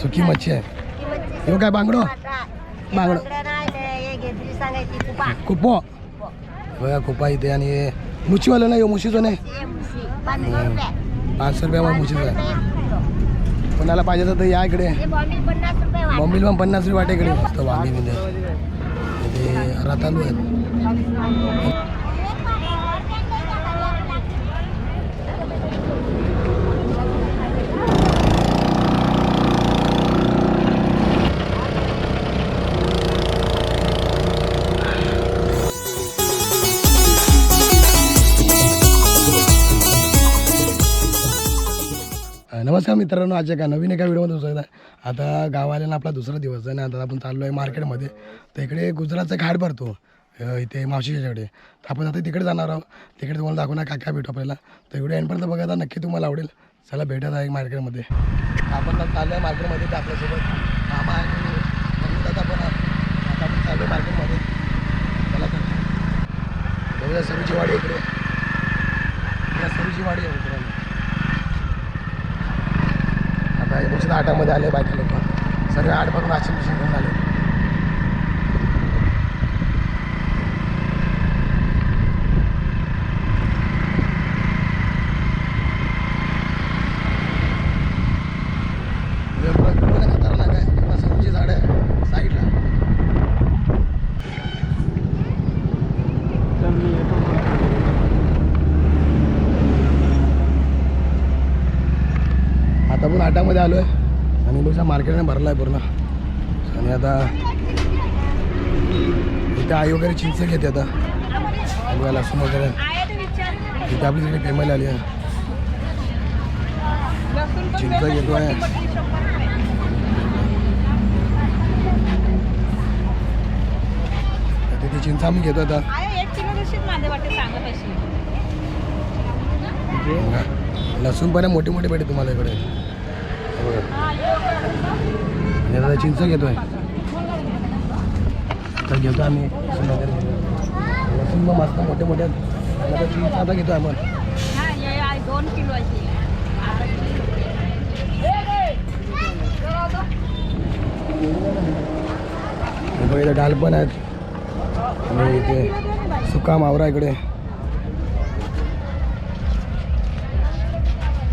सुकी मच्छी आहे. येऊ काय बांगडो? बांगडो. कुपो बघा कुपा इथे आणि मुचीवालं नाही मुशीचं नाही. पाचशे रुपयामध्ये मुशीचं आहे. कोणाला पाहिजे तर या इकडे. बॉम्बिल पण पन्नास रुपये वाटे इकडे. मस्त वांगी म्हणजे ते रतालू आहेत. नमस्कार मित्रांनो आजच्या एका नवीन एका व्हिडिओमध्ये आहे. आता गावाल्यानं आपला दुसरा दिवस आहे ना आता आपण चाललो आहे मार्केटमध्ये. तर इकडे गुजरातचा घाट भरतो इथे मावशीच्याकडे. तर आपण आता तिकडे जाणार आहोत. तिकडे तुम्हाला दाखवणार काय काय भेटू आपल्याला. तर व्हिडिओ एंडपर्यंत बघा नक्की तुम्हाला आवडेल. चला भेटत आहे मार्केटमध्ये. आपण आता चाललो आहे मार्केटमध्ये तर आपल्यासोबत मामा आहे आणि पण आता आपण चाललो आहे मार्केटमध्ये. चला तर बघूया सरूची वाडी इकडे. या सरूची वाडी आहे मित्रांनो. आता आठामध्ये आले बाकी लोक. सगळे आठपासून वाशिंग मशीन घेऊन आले हे बघ, बघ, खतरनाक आहे. तेव्हा सरूची झाडं आहे साईडला आटामध्ये आलो आहे आणि बघा मार्केटने भरला आहे पूर्ण. आणि आता इथे आई वगैरे चिंच घेते आता. बघा लसूण वगैरे. इथे आपली सगळी फॅमिली आली आहे. चिंच घेतो आहे तिथे चिंच आम्ही घेतो आता. लसूण पण आहे, मोठे मोठे भेटे तुम्हाला इकडे. बघा. आणि आता चिंच घेतोय. आता घेतो आम्ही. लसूण मस्त मोठे मोठ्या आता चिंच आता घेतो आपण. आहे दोन किलो इथे डाल पण आहेत. आणि इथे सुका मावरा इकडे.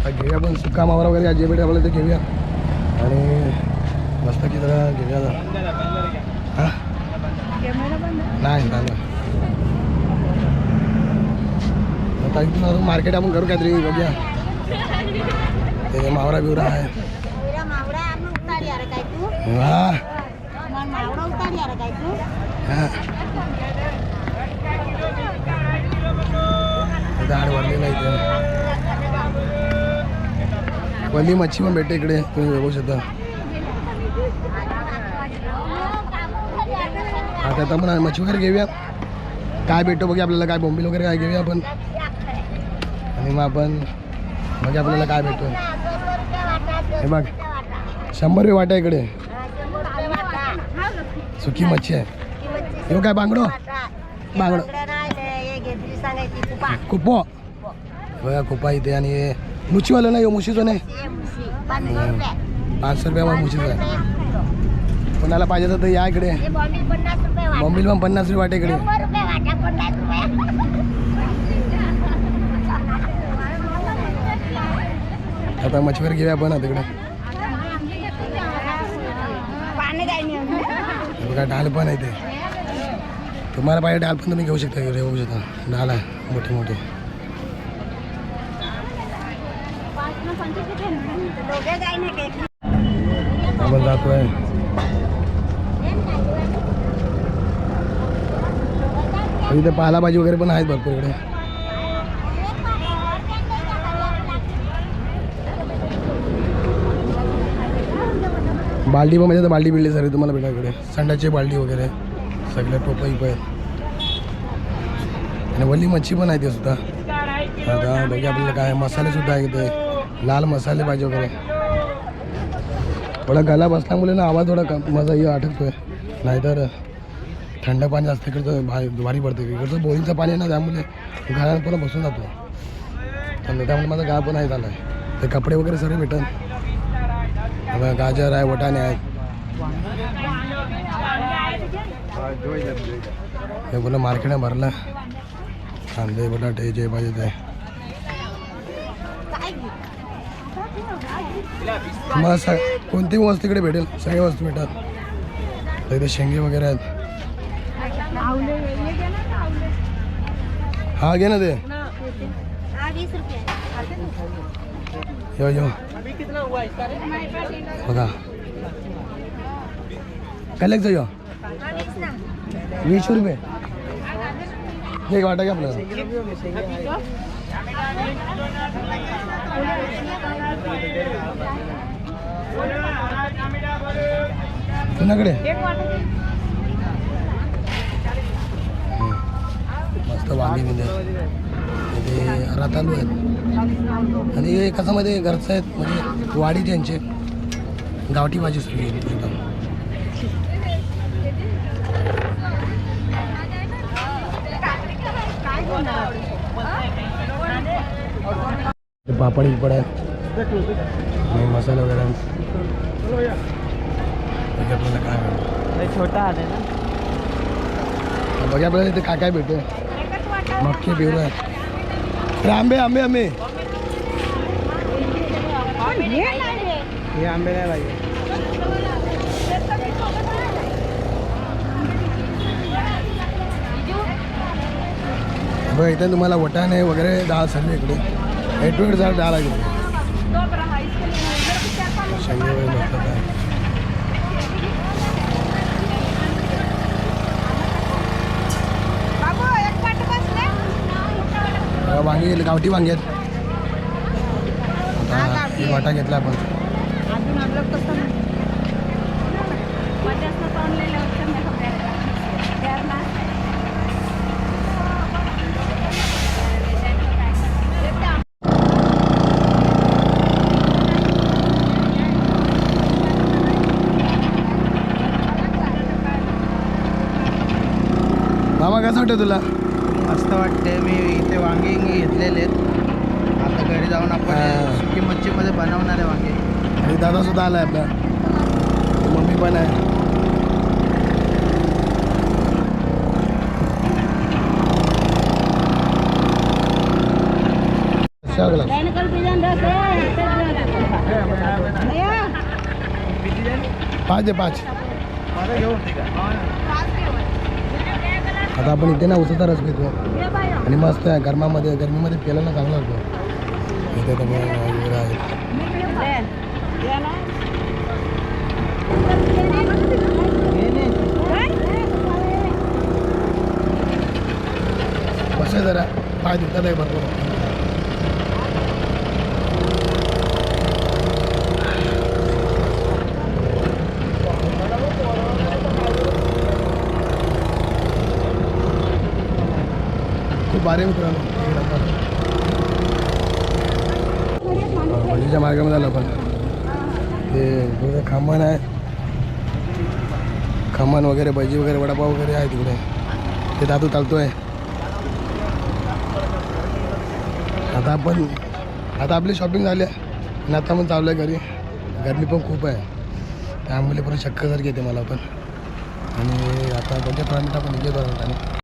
घेऊया पण सुका मावरा वगैरे जे भेटेल आपल्याला ते घेऊया. आणि मस्त की जरा घेऊया जरा. हा? नाही आता इथून मार्केट आपण करू काहीतरी बघूया. ते? मावरा बिवरा आहे हा हा. झाड भरलेलं आहे वल्ली मच्छी पण भेटते इकडे तुम्ही बघू शकता. आता आता आपण मच्छी वगैरे घेऊया. काय भेटतो बघूया आपल्याला काय बोंबील वगैरे काय घेऊया आपण. आणि मग आपण बघूया आपल्याला काय भेटतो हे बघ शंभर रुपये वाटा इकडे. सुकी मच्छी आहे. येऊ काय बांगडो? बांगडो. कुपो. बघा कुपा इथे आणि मुचीवालं नाही मुशीचं नाही? पाचशे रुपयामध्ये मुशीचं आहे. कोणाला पाहिजे तर या इकडे. बॉम्बिल पण पन्नास रुपये वाटे इकडे आता मच्छीवर घेऊया आपण आता तिकडे बघा डाल पण आहे ते. तुम्हाला पाहिजे डाल पण तुम्ही घेऊ शकता इकडे बघू शकता. डाल आहे मोठे मोठे आपण जातोय. इथे पालाभाजी वगैरे पण आहेत भरपूर इकडे. बाल्डी पण म्हणजे बाल्डी बिल्डी सगळे तुम्हाला भेटा इकडे. संडाची बाल्डी वगैरे सगळ्या टोपा इप आहेत. आणि वल्ली मच्छी पण आहे ते सुद्धा. आता बघा आपल्याला काय मसाले सुद्धा आहे इथे. लाल मसाले पाहिजे वगैरे थोडा गला बसल्यामुळे ना आवाज थोडा कम माझा हे अटकतोय नाहीतर थंड पाणी असतं इकडचं भारी भारी पडते इकडचं बोरिंगचं पाणी आहे ना त्यामुळे घरात पण बसून जातो. तर त्यामुळे माझा गाळ पण आहे झाला आहे ते कपडे वगैरे सर्व भेटन. गाजर आहे वटाणे आहेत. हे बोला मार्केट भरलं. कांदे बटाटे जे पाहिजे ते. तुम्हाला स कोणती वस्तू इकडे भेटेल? सगळ्या वस्तू भेटतात. इथे शेंगे वगैरे आहेत. हा घे ना ते. यो यो. बघा. काय यो? वीस रुपये. एक वाटा घ्या आपल्याला. कुणाकडे. मस्त वांगे बिंगे ते रतालू आहेत. आणि हे कसामध्ये घरचं आहेत? म्हणजे वाडी त्यांचे गावठी भाजी सगळी एकदम ते पापड बिपड आहेत मसाले वगैरे आपल्याला काय भेटतं. छोटा आले ना. बघा आपल्याला इथे काय काय भेटते मक्के बिवरं आहेत आंबे आंबे आंबे. हे आंबे नाही पाहिजे. बघा इथे तुम्हाला वटाणे वगैरे डाळ सर्व इकडे. मस्त आहे. बघा, वांगी गावठी वांगी आहेत. वाटा घेतला आपण. अजून आपलं कसं मजाच आणलेलं होतं ना आपल्याला मामा कसं वाटतं तुला? मस्त वाटते मी इथे वांगे घेतलेले आहेत. आता घरी जाऊन आपण. सुकी मच्छीमध्ये बनवणार आहे वांगे. आणि दादा सुद्धा आलाय आपला मम्मी पण आहे? पाच दे पाच आता आपण इथे ना उसाचा रस पितो आणि मस्त आहे गरमामध्ये गरमीमध्ये प्यायला चांगला होतो. इथे तर आहे. जरा. पाय दुखतात आहे भरपूर. बारे मित्रांनो भजीच्या मार्गामध्ये आलं आपण. ते खामण खमण आहे. खमण वगैरे भजी वगैरे वडापाव वगैरे आहे तिकडे. ते दादू चालतोय. आता आपण आता आपली शॉपिंग झाली आहे. आता पण चाललं आहे घरी. गर्मी पण खूप आहे. त्यामुळे परत चक्कर जर घेते मला पण. आणि आता बघ्या थोडा आपण निघतो आणि